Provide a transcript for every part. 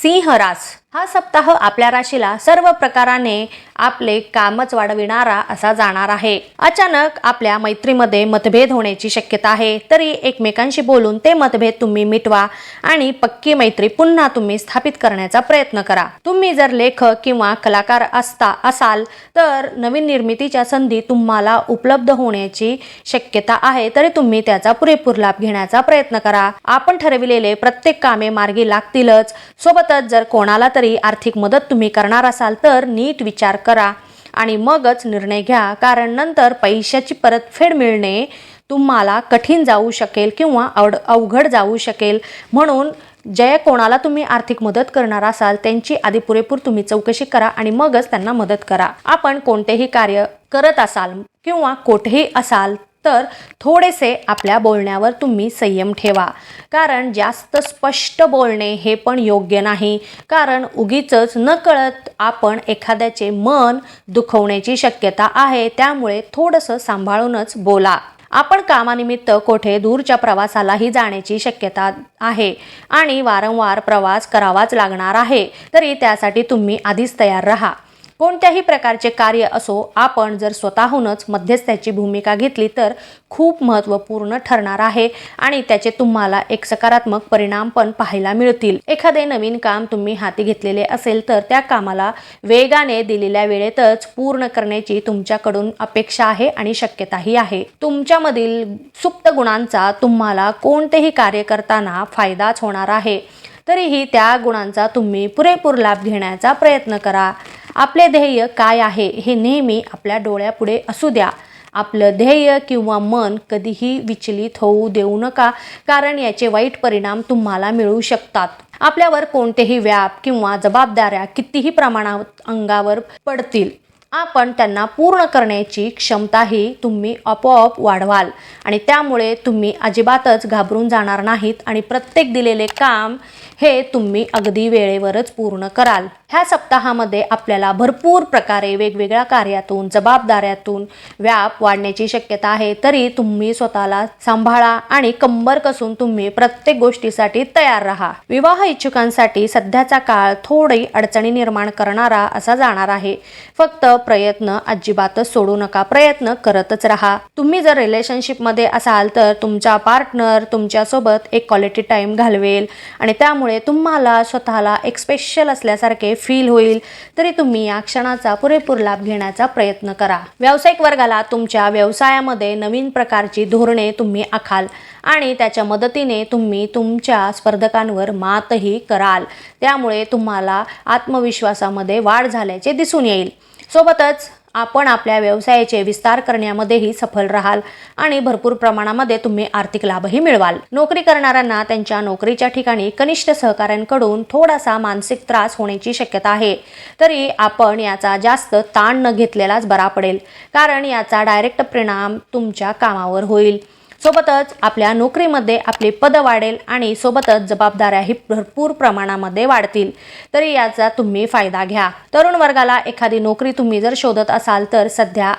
see her as हा सप्ताह आपल्या राशीला सर्व प्रकाराने आपले कामच वाढविणारा असा जाणार आहे. अचानक आपल्या मैत्रीमध्ये मतभेद होण्याची शक्यता आहे. तरी एकमेकांशी बोलून ते मतभेद तुम्ही मिटवा आणि पक्की मैत्री पुन्हा तुम्ही स्थापित करण्याचा प्रयत्न करा. तुम्ही जर लेखक किंवा कलाकार असता असाल तर नवीन निर्मितीच्या संधी तुम्हाला उपलब्ध होण्याची शक्यता आहे. तरी तुम्ही त्याचा पुरेपूर लाभ घेण्याचा प्रयत्न करा. आपण ठरविलेले प्रत्येक कामे मार्गी लागतीलच. सोबतच जर कोणाला तरी आर्थिक मदत तुम्ही करणार असाल तर नीट विचार करा आणि मगच निर्णय घ्या. कारण नंतर पैशाची परतफेड मिळणे तुम्हाला कठीण जाऊ शकेल किंवा अवड अवघड जाऊ शकेल. म्हणून जे कोणाला तुम्ही आर्थिक मदत करणार असाल त्यांची आधी पुरेपूर तुम्ही चौकशी करा आणि मगच त्यांना मदत करा. आपण कोणतेही कार्य करत असाल किंवा कोठेही असाल तर थोडेसे आपल्या बोलण्यावर तुम्ही संयम ठेवा. कारण जास्त स्पष्ट बोलणे हे पण योग्य नाही. कारण उगीच न कळत आपण एखाद्याचे मन दुखवण्याची शक्यता आहे त्यामुळे थोडंसं सांभाळूनच बोला. आपण कामानिमित्त कोठे दूरच्या प्रवासालाही जाण्याची शक्यता आहे आणि वारंवार प्रवास करावाच लागणार आहे तरी त्यासाठी तुम्ही आधीच तयार राहा. कोणत्याही प्रकारचे कार्य असो आपण जर स्वतःहूनच मध्यस्थाची भूमिका घेतली तर खूप महत्त्वपूर्ण ठरणार आहे आणि त्याचे तुम्हाला एक सकारात्मक परिणाम पण पाहायला मिळतील. एखादे नवीन काम तुम्ही हाती घेतलेले असेल तर त्या कामाला वेगाने दिलेल्या वेळेतच पूर्ण करण्याची तुमच्याकडून अपेक्षा आहे आणि शक्यताही आहे. तुमच्यामधील सुप्त गुणांचा तुम्हाला कोणतेही कार्य करताना फायदाच होणार आहे. तरीही त्या गुणांचा तुम्ही पुरेपूर लाभ घेण्याचा प्रयत्न करा. आपले ध्येय काय आहे हे नेहमी आपल्या डोळ्यापुढे असू द्या. आपलं ध्येय किंवा मन कधीही विचलित होऊ देऊ नका कारण याचे वाईट परिणाम तुम्हाला मिळू शकतात. आपल्यावर कोणतेही व्याप किंवा जबाबदाऱ्या कितीही प्रमाणात अंगावर पडतील. आपण त्यांना पूर्ण करण्याची क्षमताही तुम्ही आपोआप वाढवाल. आणि त्यामुळे तुम्ही अजिबातच घाबरून जाणार नाहीत आणि प्रत्येक दिलेले काम हे तुम्ही अगदी वेळेवरच पूर्ण कराल. ह्या सप्ताहामध्ये आपल्याला भरपूर प्रकारे वेगवेगळ्या कार्यातून जबाबदाऱ्यातून व्याप वाढण्याची शक्यता आहे. तरी तुम्ही स्वतःला सांभाळा आणि कंबर कसून तुम्ही प्रत्येक गोष्टीसाठी तयार राहा. विवाह इच्छुकांसाठी सध्याचा काळ थोडी अडचणी निर्माण करणारा असा जाणार आहे. फक्त प्रयत्न अजिबातच सोडू नका. प्रयत्न करतच राहा. तुम्ही जर रिलेशनशिपमध्ये असाल तर तुमचा पार्टनर तुमच्यासोबत एक क्वालिटी टाइम घालवेल आणि त्यामुळे तुम्हाला स्वतःला एक स्पेशल असल्यासारखे फील होईल. तरी तुम्ही या क्षणाचा पुरेपूर लाभ घेण्याचा प्रयत्न करा. व्यावसायिक वर्गाला तुमच्या व्यवसायामध्ये नवीन प्रकारची धोरणे तुम्ही आखाल. आणि त्याच्या मदतीने तुम्ही तुमच्या स्पर्धकांवर मातही कराल. त्यामुळे तुम्हाला आत्मविश्वासामध्ये वाढ झाल्याचे दिसून येईल. सोबतच आपण आपल्या व्यवसायाचे विस्तार करण्यामध्येही सफल राहाल आणि भरपूर प्रमाणामध्ये तुम्ही आर्थिक लाभही मिळवाल. नोकरी करणाऱ्यांना त्यांच्या नोकरीच्या ठिकाणी कनिष्ठ सहकाऱ्यांकडून थोडासा मानसिक त्रास होण्याची शक्यता आहे. तरी आपण याचा जास्त ताण न घेतलेलाच बरा पडेल. कारण याचा डायरेक्ट परिणाम तुमच्या कामावर होईल. सोबतच आपल्या नोकरीमध्ये आपले पद वाढेल आणि सोबतच जबाबदाऱ्याही भरपूर प्रमाणामध्ये वाढतील. तरी याचा तुम्ही फायदा घ्या. तरुण वर्गाला एखादी नोकरी तुम्ही जर शोधत असाल तर सध्या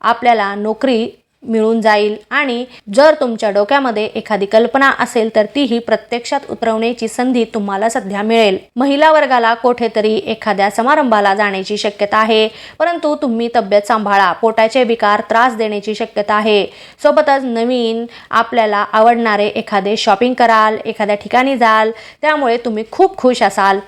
आपल्याला नोकरी मिळून जाईल. आणि जर तुमच्या डोक्यामध्ये एखादी कल्पना असेल तर तीही प्रत्यक्षात उतरवण्याची संधी तुम्हाला सध्या मिळेल. महिला वर्गाला कोठेतरी एखाद्या समारंभाला जाण्याची शक्यता आहे परंतु तुम्ही तब्येत सांभाळा पोटाचे विकार त्रास देण्याची शक्यता आहे. सोबतच नवीन आपल्याला आवडणारे एखादे शॉपिंग कराल एखाद्या ठिकाणी जाल त्यामुळे तुम्ही खूप खुश असाल.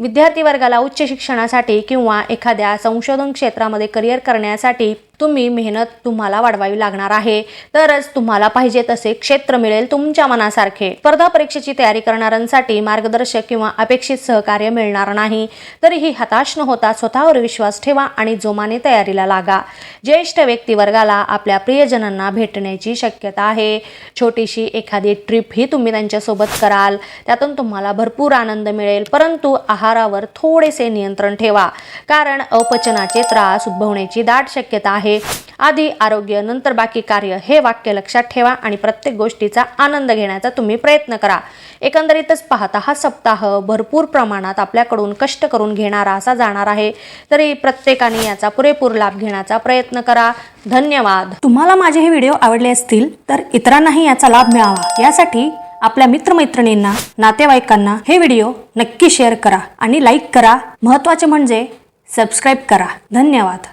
विद्यार्थी वर्गाला उच्च शिक्षणासाठी किंवा एखाद्या संशोधन क्षेत्रामध्ये करिअर करण्यासाठी तुम्ही मेहनत तुम्हाला वाढवावी लागणार आहे. तरच तुम्हाला पाहिजे तसे क्षेत्र मिळेल तुमच्या मनासारखे. स्पर्धा परीक्षेची तयारी करणाऱ्यांसाठी मार्गदर्शक किंवा अपेक्षित सहकार्य मिळणार नाही. तरीही हताश न होता स्वतःवर विश्वास ठेवा आणि जोमाने तयारीला लागा. ज्येष्ठ व्यक्तिवर्गाला आपल्या प्रियजनांना भेटण्याची शक्यता आहे. छोटीशी एखादी ट्रिप ही तुम्ही त्यांच्यासोबत कराल. त्यातून तुम्हाला भरपूर आनंद मिळेल. परंतु आहारावर थोडेसे नियंत्रण ठेवा. कारण अपचनाचे त्रास उद्भवण्याची दाट शक्यता आहे. आहे. आधी आरोग्य नंतर बाकी कार्य हे वाक्य लक्षात ठेवा आणि प्रत्येक गोष्टीचा आनंद घेण्याचा तुम्ही प्रयत्न करा. एकंदरीतच पाहता हा सप्ताह भरपूर प्रमाणात आपल्याकडून कष्ट करून घेणारा असा जाणार आहे. तरी प्रत्येकाने याचा पुरेपूर लाभ घेण्याचा प्रयत्न करा. धन्यवाद. तुम्हाला माझे हे व्हिडिओ आवडले असतील तर इतरांनाही याचा लाभ मिळावा. यासाठी आपल्या मित्रमैत्रिणींना नातेवाईकांना हे व्हिडिओ नक्की शेअर करा आणि लाईक करा. महत्त्वाचे म्हणजे सबस्क्राईब करा. धन्यवाद.